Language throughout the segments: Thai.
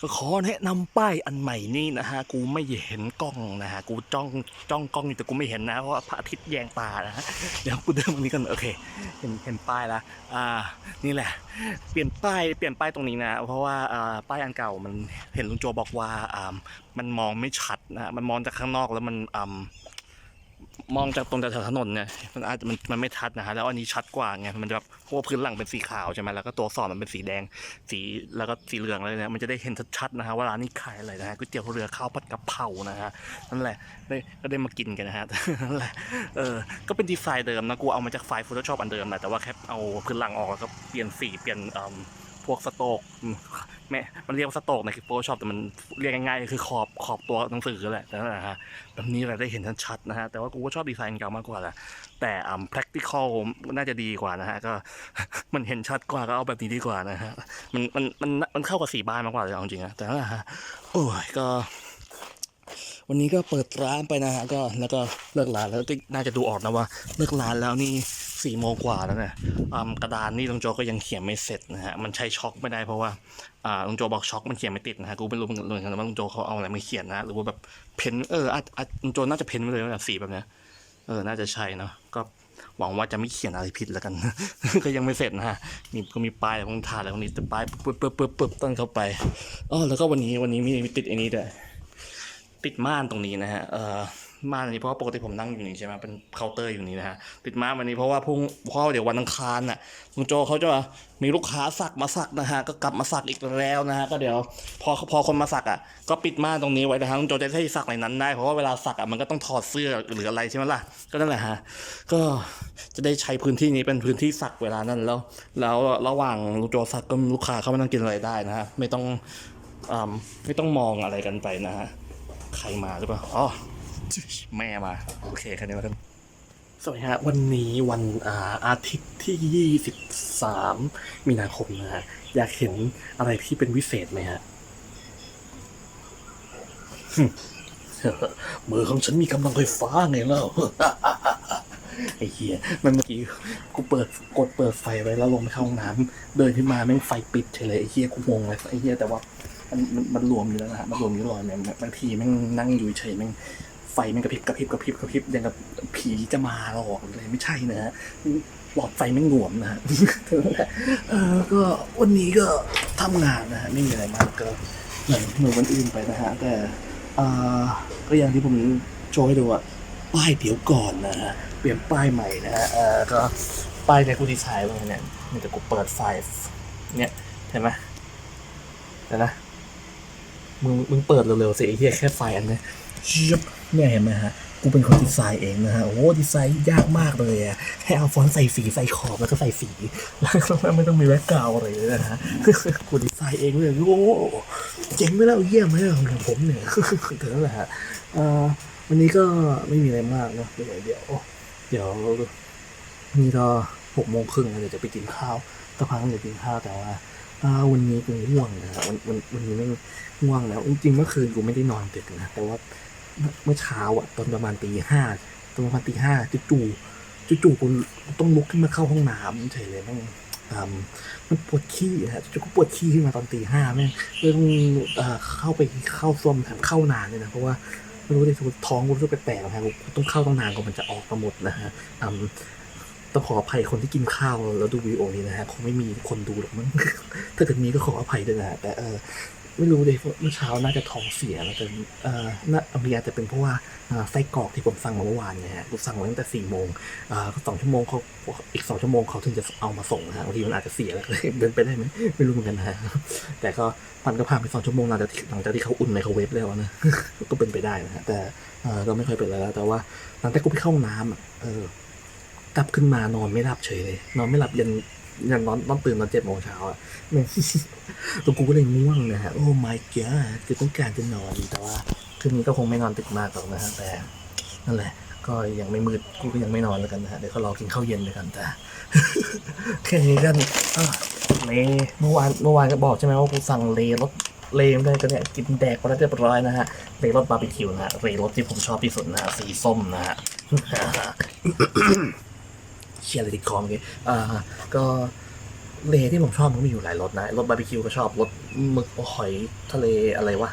ก็ขอแนะนำป้ายอันใหม่นี่นะฮะ กูไม่เห็นกล้องนะฮะ กูจ้องจ้องกล้องอยู่แต่กูไม่เห็นนะ เพราะว่าพระอาทิตย์แยงตานะฮะ เดี๋ยวกูเดินตรงนี้กันโอเค เห็นเห็นป้ายละอ่า นี่แหละ เปลี่ยนป้ายเปลี่ยนป้ายตรงนี้นะ เพราะว่าอ่าป้ายอันเก่ามันเห็นลุงโจบอกว่าอ่ามันมองไม่ชัดนะ มันมองจากข้างนอกแล้วมันอ่า มองจากตรงแถวถนนเนี่ยมันอาจจะมันมันไม่ชัดนะฮะแล้วอันนี้ชัดกว่าไงมันจะแบบเพราะว่าพื้นหลังเป็นสีขาวใช่ไหมแล้วก็ตัวสอนมันเป็นสีแดงสีแล้วก็สีเหลืองอะไรเนี่ยมันจะได้เห็นชัดๆนะฮะว่าร้านนี้ขายอะไรนะฮะก๋วยเตี๋ยวเรือข้าวผัดกะเพรานะฮะนั่นแหละได้ก็ได้มากินกันนะฮะนั่นแหละเออก็เป็นดีไซน์เดิมนะกูเอามาจากไฟล์ Photoshop อันเดิมแหละแต่ว่าแค่เอาพื้นหลังออกแล้วก็เปลี่ยนสีเปลี่ยนเอ่อ วกสโตกอืมแม่มันเรียกว่าสโตกในคือ Photoshop แต่มันเรียกง่ายๆคือขอบขอบตัวหนังสือแหละนั่นแหละฮะแบบนี้เราได้เห็นชัดๆนะฮะแต่ว่ากูก็ชอบดีไซน์เก่ามากกว่าแหละแต่อ่า practical น่าจะดีกว่านะฮะก็มันเห็นชัดกว่าก็เอาแบบนี้ดีกว่านะฮะมันมันมันมันเข้ากับสีบ้านมากกว่าเลยเอาจริงนะแต่ว่าโอ้ยก็วันนี้ก็เปิดร้านไปนะฮะก็แล้วก็เลิกร้านแล้วก็น่าจะดูออกนะว่าเลิกร้านแล้วนี่ สี่โมงกว่าแล้วเนี่ยกระดานนี่ลุงโจก็ยังเขียนไม่เสร็จนะฮะมันใช้ช็อกไม่ได้เพราะว่าลุงโจบอกช็อกมันเขียนไม่ติดนะฮะกูไม่รู้เหมือนกันว่าลุงโจเขาเอาอะไรมาเขียนนะหรือว่าแบบเพ้นเอออาจอาจลุงโจน่าจะเพ้นไปเลยแบบสีแบบเนี้ยเออน่าจะใช่เนาะก็หวังว่าจะไม่เขียนอะไรผิดแล้วกัน ก็ยังไม่เสร็จนะฮะมีก็มีป้ายของถายอะไรพวกนี้แต่ป้ายปึ๊บปึ๊บปึ๊บปึ๊บต้นเข้าไปอ๋อแล้วก็วันนี้วันนี้มีติดอ้นี้ด้วยติดม่านตรงนี้นะฮะเออ ม่านอันนี้เพราะว่าปกติผมนั่งอยู่นี่ใช่ไหมเป็นเคาน์เตอร์อยู่นี่นะฮะติดม่านวันนี้เพราะว่าพรุ่งเพราะว่าเดี๋ยววันอังคารน่ะลุงโจเขาจะมีลูกค้าสักมาสักนะฮะก็กลับมาสักอีกแล้วนะฮะก็เดี๋ยวพอพอคนมาสักอะก็ปิดม่านตรงนี้ไว้นะฮะลุงโจจะได้สักในนั้นได้เพราะว่าเวลาสักอะมันก็ต้องถอดเสื้อหรืออะไรใช่ไหมล่ะก็นั่นแหละฮะก็จะได้ใช้พื้นที่นี้เป็นพื้นที่สักเวลานั้นแล้ว แล้วระหว่างลุงโจสักก็ลูกค้าเข้ามานั่งกินอะไรได้นะฮะไม่ต้องอ่าไม่ต้องมองอะไรกันไปนะฮะใครมาหรือเปล่าอ๋อ แม่มา โอเคแค่นี้แล้วกันสวัสดีฮะวันนี้วันอาอาทิตย์ที่ 23 มีนาคมนะฮะ อยากเห็นอะไรที่เป็นวิเศษไหมฮะ มือของฉันมีกำลังไฟฟ้าไงเล่า ไอ้เหี้ย มันเมื่อกี้กูเปิดกดเปิดไฟไว้แล้วลงไปเข้าห้องน้ำเดินขึ้นมาแม่งไฟปิดเฉยเลยไอ้เหี้ยกูงงเลยไอ้เหี้ยแต่ว่ามันมันรวมอยู่แล้วนะฮะมันรวมอยู่ลอยแม่งบางทีแม่งนั่งอยู่เฉยแม่ง ไฟม่งกระพริบกระพริบกระพริบกระพริบอย่างกับผีจะมาหลอกเลยไม่ใช่นะฮะหลอดไฟแม่งหลวมนะฮะเออก็วันนี้ก็ทำงานนะฮะไม่มีอะไรมากก็เหมือนเหมือนวันอื่นไปนะฮะแต่อ่าก็อย่างที่ผมโชว์ให้ดูอะป้ายเดี๋ยวก่อนนะฮะเปลี่ยนป้ายใหม่นะฮะเออก็ป้ายในกูดีไซน์ไว้เนี่ยมันจะกูเปิดไฟเนี่ยเห็นไหมเห็นนะมึงมึงเปิดเร็วๆสิไอ้เหี้ยแค่ไฟอันเนี้ย เนี่ยเห็นไหมฮะ กูเป็นคนดีไซน์เองนะฮะ โอ้ดีไซน์ยากมากเลยอะแค่เอาฟอนต์ใส่สีใส่ขอบแล้วก็ใส่สี แล้วก็ไม่ต้องมีแบ็กกราวอะไรเลยนะฮะ กูดีไซน์เองเลยโอ้เจ๋งไหมล่ะเยี่ยมไหมล่ะของผมเนี่ยถึงนั่นแหละฮะวันนี้ก็ไม่มีอะไรมากเนะเดี๋ยวเดี๋ยวเดี๋ยวนี่ก็หกโมงครึ่งเดี๋ยวจะไปกินข้าวสักพักเดี๋ยวกินข้าวแต่ว่าวันนี้กูง่วงนะวันวันวันนี้ไม่งง่วงแล้วจริงๆเมื่อคืนกูไม่ได้นอนดึกนะแต่ว่า เมื่อเช้าอะตอนประมาณตีห้าตอนประมาณตีห้าจู่ๆจู่ๆกูต้องลุกขึ้นมาเข้าห้องน้ำเฉยเลยแม่งอืมมันปวดขี้นะฮะจะก็ปวดขี้ขึ้นมาตอนตีห้าแม่งเรื่องเอ่อเข้าไปเข้าส้วมแถมเข้านานเลยนะเพราะว่าไม่รู้ดิท้องกูรู้สึกแปลกๆนะฮะกูต้องเข้าต้องนานกว่ามันจะออกมาหมดนะฮะอืมต้องขออภัยคนที่กินข้าวแล้วดูวิดีโอนี้นะฮะคงไม่มีคนดูหรอกมั้งถ้าเกิดมีก็ขออภัยด้วยนะฮะแต่เออ ไม่รู้ดิเมื่อเช้าน่าจะท้องเสียแล้วแต่เอ่อน่ามีอาจจะเป็นเพราะว่าไส้กรอกที่ผมสั่งมาเมื่อวานเนี่ยฮะผมสั่งมาตั้งแต่สี่โมงอ่าสองชั่วโมงเขาอีกสองชั่วโมงเขาถึงจะเอามาส่งนะฮะบางทีมันอาจจะเสียแล้วเลยเป็นไปได้ไหมไม่รู้เหมือนกันนะฮะแต่ก็มันก็ผ่านไปสองชั่วโมงหลังจากหลังจากที่เขาอุ่นไมโครเวฟแล้วนะก็เป็นไปได้นะฮะแต่เออก็ไม่ค่อยเป็นอะไรแล้วแต่ว่าหลังจากกูไปเข้าห้องน้ำอะเออกลับขึ้นมานอนไม่หลับเฉยเลยนอนไม่หลับยัน ยันนอนต้องตื่นตอนเจ็ดโมงเช้าอะแม่งตัวกูก็เลยง่วงนะฮะ โอ้ my god คือต้องการจะนอนแต่ว่าคืนนี้ก็คงไม่นอนดึกมากหรอกนะฮะแต่นั่นแหละ ก็ยังไม่มืดกูก็ยังไม่นอนแล้วกันนะฮะเดี๋ยวก็รอกินข้าวเย็นเลยกันแต่แค่นี้กันอ่เลเมื่อวานเมื่อวานก็บอกใช่ไหมว่ากูสั่งเลรสเลมได้ก็เนี่ยกินแดกไปแล้วเรียบร้อยนะฮะเลรสบาร์บีคิวนะฮะเลรสที่ผมชอบที่สุดนะฮะสีส้มนะฮะ เชียร์อะไรติดคอมเงี้ยอ่าก็เลที่ผมชอบมันก็มีอยู่หลายรสนะรสบาร์บีคิวก็ชอบรสหมึกหอยทะเลอะไรวะ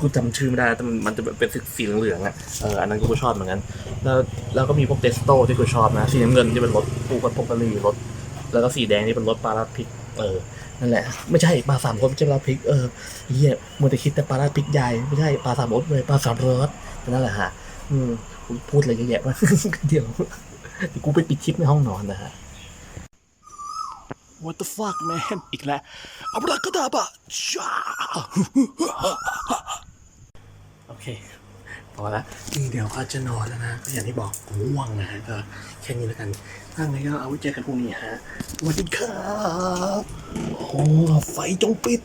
กูจำชื่อไม่ได้แต่มันจะเป็นสีเหลืองๆอะเอออันนั้นกูก็ชอบเหมือนกัน แล้วแล้วก็มีพวกเดสโต้ที่กูชอบนะสีน้ำเงินที่เป็นรสปูกับพวกะหรี่รสแล้วก็สีแดงนี่เป็นรสปลาราพริก เออนั่นแหละ ไม่ใช่ปลาสามรสไม่ใช่ปลาพริกเออเฮียมัวแต่คิดแต่ปลาราพริกใหญ่ไม่ใช่ปลาสามรสเลยปลาสามรสนั่นแหละฮะอืมพูดอะไรเยอะแยะมากเดี๋ยว เดี๋ยวกูไปปิดคลิปในห้องนอนนะฮะ What the fuck man อีกแล้วอับราคาดาบะจ้าโอเคพอละนี่เดี๋ยวก็จะนอนแล้วนะก็อย่างที่บอกง่วงนะฮะก็แค่นี้แล้วกันถ้าไงก็เอาไว้เจอกันพรุ่งนี้ฮะสวัสดีครับโอ้ไฟจงปิด